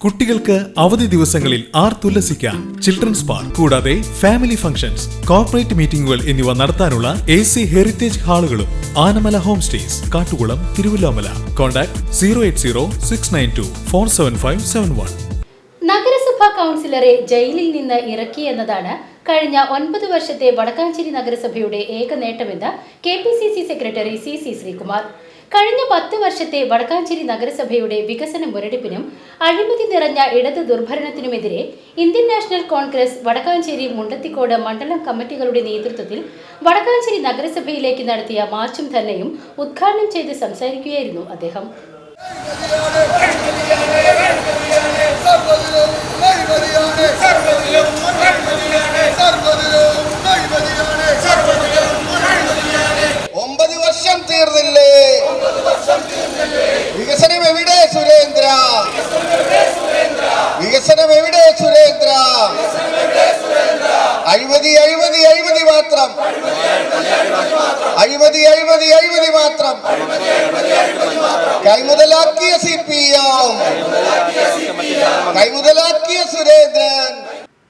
കുട്ടികൾക്ക് അവധി ദിവസങ്ങളിൽ ആർ ആർത്തുല്ലസിക്കാൻ ചിൽഡ്രൻസ് പാർക്ക് കൂടാതെ ഫാമിലി ഫംഗ്ഷൻസ് കോർപ്പറേറ്റ് മീറ്റിംഗുകൾ എന്നിവ നടത്താനുള്ള A C heritage ഹാളുകളും Anamala home stays Kattukulam Thiruvallomala. Contact zero eight zero six nine two four seven five seven one നഗരസഭാ കൗൺസിലറെ ജയിലിൽ നിന്ന് ഇറക്കി എന്നതാണ് കഴിഞ്ഞ ഒൻപത് വർഷത്തെ വടക്കാഞ്ചേരി നഗരസഭയുടെ ഏക നേട്ടമെന്ന് K P C C secretary C C Sreekumar. കഴിഞ്ഞ പത്ത് വർഷത്തെ വടക്കാഞ്ചേരി നഗരസഭയുടെ വികസന മുരടിപ്പിനും അഴിമതി നിറഞ്ഞ ഇടത് ദുർഭരണത്തിനുമെതിരെ Indian National Congress Vadakkanchery Mundathikode മണ്ഡലം കമ്മിറ്റികളുടെ നേതൃത്വത്തിൽ വടക്കാഞ്ചേരി നഗരസഭയിലേക്ക് നടത്തിയ മാർച്ചും ധർണയും ഉദ്ഘാടനം ചെയ്ത് സംസാരിക്കുകയായിരുന്നു അദ്ദേഹം. വികസനം എവിടെ സുരേന്ദ്ര? അഴിമതി അഴിമതി അഴിമതി മാത്രം. അഴിമതി അഴിമതി അഴിമതി മാത്രം. കൈമുതലാക്കിയ സി പി എം. കൈമുതലാക്കിയ സുരേന്ദ്രൻ.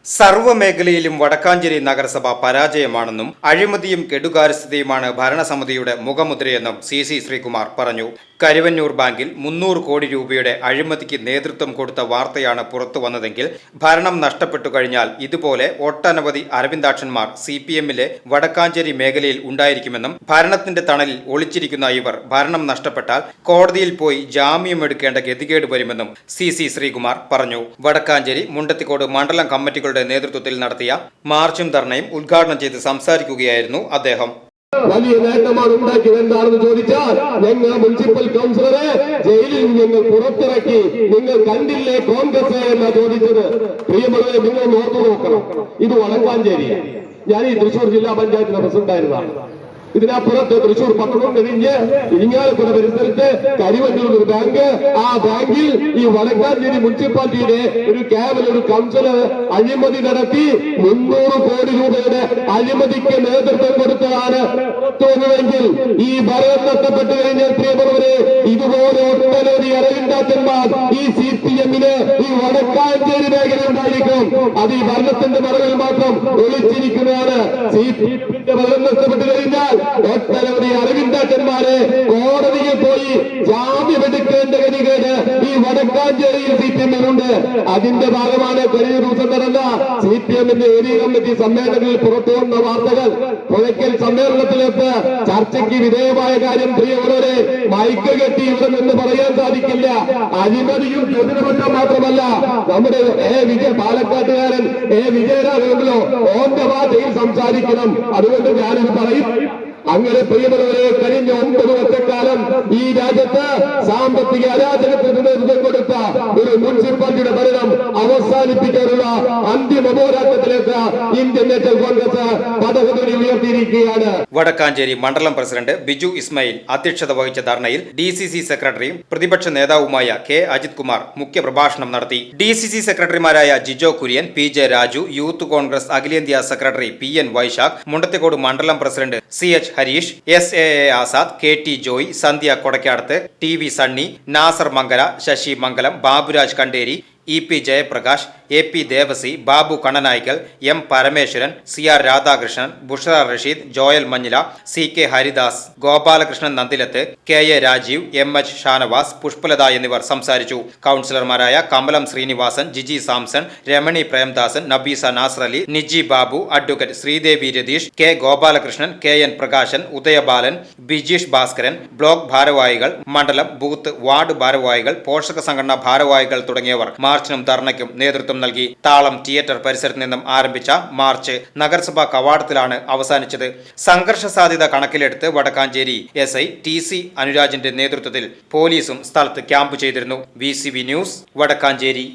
സർവമേഖലയിലും വടക്കാഞ്ചേരി നഗരസഭ പരാജയമാണെന്നും അഴിമതിയും കെടുകാര്യസ്ഥതയുമാണ് ഭരണസമിതിയുടെ മുഖമുദ്രയെന്നും സി സി ശ്രീകുമാർ പറഞ്ഞു. കരുവന്നൂർ ബാങ്കിൽ മുന്നൂറ് കോടി രൂപയുടെ അഴിമതിക്ക് നേതൃത്വം കൊടുത്ത വാർത്തയാണ് പുറത്തു വന്നതെങ്കിൽ ഭരണം നഷ്ടപ്പെട്ടു കഴിഞ്ഞാൽ ഇതുപോലെ ഒട്ടനവധി അരവിന്ദാക്ഷന്മാർ സി പി എമ്മിലെ വടക്കാഞ്ചേരി മേഖലയിൽ ഉണ്ടായിരിക്കുമെന്നും ഭരണത്തിന്റെ തണലിൽ ഒളിച്ചിരിക്കുന്ന ഇവർ ഭരണം നഷ്ടപ്പെട്ടാൽ കോടതിയിൽ പോയി ജാമ്യം എടുക്കേണ്ട ഗതികേട് വരുമെന്നും സി സി ശ്രീകുമാർ പറഞ്ഞു. വടക്കാഞ്ചേരി മുണ്ടത്തിക്കോട് മണ്ഡലം കമ്മിറ്റികളുടെ നേതൃത്വത്തിൽ നടത്തിയ മാർച്ചും ധർണയും ഉദ്ഘാടനം ചെയ്ത് സംസാരിക്കുകയായിരുന്നു അദ്ദേഹം. വലിയ നേട്ടമാണ് ഉണ്ടാക്കിയത് എന്താണെന്ന് ചോദിച്ചാൽ ഞങ്ങൾ മുനിസിപ്പൽ കൗൺസിലറെ ജയിലിൽ ഞങ്ങൾ പുറത്തിറക്കി. നിങ്ങൾ കണ്ടില്ലേ കോൺഗ്രസ് എന്നാ ചോദിച്ചത്? പ്രിയമുള്ളവരെ നിങ്ങൾ നോർത്തു നോക്കണം. ഇത് വടക്കാഞ്ചേരിയാണ് ഞാൻ ഈ തൃശൂർ ജില്ലാ പഞ്ചായത്തിന്റെ പ്രസിഡന്റായിരുന്നതാണ്. ഇതിനപ്പുറത്ത് തൃശൂർ പട്ടണം കഴിഞ്ഞ് ഇരിങ്ങാലക്കുട പരിസരത്ത് കരിവന്നൂർ ഒരു ബാങ്ക്. ആ ബാങ്കിൽ ഈ വടക്കാഞ്ചേരി മുനിസിപ്പാലിറ്റിയുടെ ഒരു ക്യാബിൽ ഒരു കൗൺസിലർ അഴിമതി നടത്തി മുന്നൂറ് കോടി രൂപയുടെ അഴിമതിക്ക് നേതൃത്വം കൊടുത്തതാണ്. തോന്നുമെങ്കിൽ ഈ ഭരണം നഷ്ടപ്പെട്ടു കഴിഞ്ഞാൽ പ്രിയമുള്ളവരെ ഇതുപോലെ ഒട്ടനവധി അരവിന്ദാച്ചന്മാർ ഈ സി പി എമ്മിന് ഈ വടക്കാഞ്ചേരി മേഖല ഉണ്ടായിരിക്കും അത് ഈ ഭരണത്തിന്റെ മറവിൽ മാത്രം ഒളിച്ചിരിക്കുന്നതാണ് സി പി നഷ്ടപ്പെട്ടു കഴിഞ്ഞാൽ ഒട്ടനവധി അരവിന്ദാച്ചന്മാരെ കോടതിയിൽ പോയി ജാമ്യമെടുക്കേണ്ട ഗതികേട് വടക്കാഞ്ചേരിയിൽ സി പി എമ്മിനുണ്ട് അതിന്റെ ഭാഗമാണ് കഴിഞ്ഞ ദിവസം നടന്ന സി പി എമ്മിന്റെ ഏരിയ കമ്മിറ്റി സമ്മേളനത്തിൽ പുറത്തു വന്ന വാർത്തകൾ. പുഴയ്ക്കൽ സമ്മേളനത്തിലേക്ക് ചർച്ചയ്ക്ക് വിധേയമായ കാര്യം പ്രിയമുള്ളവരെ മൈക്ക് കെട്ടി ഇവിടെ നിന്ന് പറയാൻ സാധിക്കില്ല. അഴിമതിയും പ്രതിപക്ഷം മാത്രമല്ല. നമ്മുടെ എ വിജയ പാലക്കാട്ടുകാരൻ എ വിജയരാഘവനോ ഓന്റെ ഭാഷയിൽ സംസാരിക്കണം. അതുകൊണ്ട് ഞാനിത് പറയും. അങ്ങനെ പ്രിയമുള്ളവരെ കഴിഞ്ഞ ഒമ്പത് വർഷക്കാലം ഈ രാജ്യത്ത് സാമ്പത്തിക അരാജകത്തിന് ഒരു മുനിസിപ്പാലിറ്റിയുടെ ഭരണം അവസാനിപ്പിക്കാനുള്ള അന്തിമ പോരാട്ടത്തിലേക്ക് ഇന്ത്യൻ നാഷണൽ കോൺഗ്രസ് പദവി ഉയർത്തിയിരിക്കുകയാണ്. വടക്കാഞ്ചേരി മണ്ഡലം പ്രസിഡന്റ് ബിജു ഇസ്മയിൽ അധ്യക്ഷത വഹിച്ച ധർണയിൽ ഡി സി സി സെക്രട്ടറിയും പ്രതിപക്ഷ നേതാവുമായ കെ അജിത് കുമാർ മുഖ്യപ്രഭാഷണം നടത്തി. ഡി സി സി സെക്രട്ടറിമാരായ Jijo Kurian P J Raju youth Congress അഖിലേന്ത്യാ secretary P N Vaishakh Mundathikode മണ്ഡലം president C H Harish S A A Azad K T Joy Sandhya Kodakkadath T V Sunny Nasar Mangala Sasi Mangalam Baburaj Kanderi E P Jayaprakash A P Devasy Babu Kannanaikkal M Parameswaran C R Radhakrishnan Bushara Rasheed Joel Manjila C K Haridas Gopalakrishnan Nandilath K A Rajeev M H Shanavas Pushpalatha എന്നിവർ സംസാരിച്ചു. കൗൺസിലർമാരായ Kamalam Sreenivasan Jiji Samson Ramani Premdasan Nabeesa Nasar Ali Niji Babu advocate Sreedevi Ratheesh K Gopalakrishnan K N Prakashan Udayabalan Bijeesh Bhaskaran block ഭാരവാഹികൾ മണ്ഡലം booth ward ഭാരവാഹികൾ പോഷക സംഘടനാ ഭാരവാഹികൾ തുടങ്ങിയവർ. മാർച്ചിനും ധർണയ്ക്കും നേതൃത്വം നൽകി താളം തിയേറ്റർ പരിസരത്ത് നിന്നും ആരംഭിച്ച മാർച്ച് നഗരസഭാ കവാടത്തിലാണ് അവസാനിച്ചത്. സംഘർഷ സാധ്യത കണക്കിലെടുത്ത് Vadakkanchery S I T C അനുരാജിന്റെ നേതൃത്വത്തിൽ പോലീസും സ്ഥലത്ത് ക്യാമ്പ് ചെയ്തിരുന്നു. V news Vadakkanchery.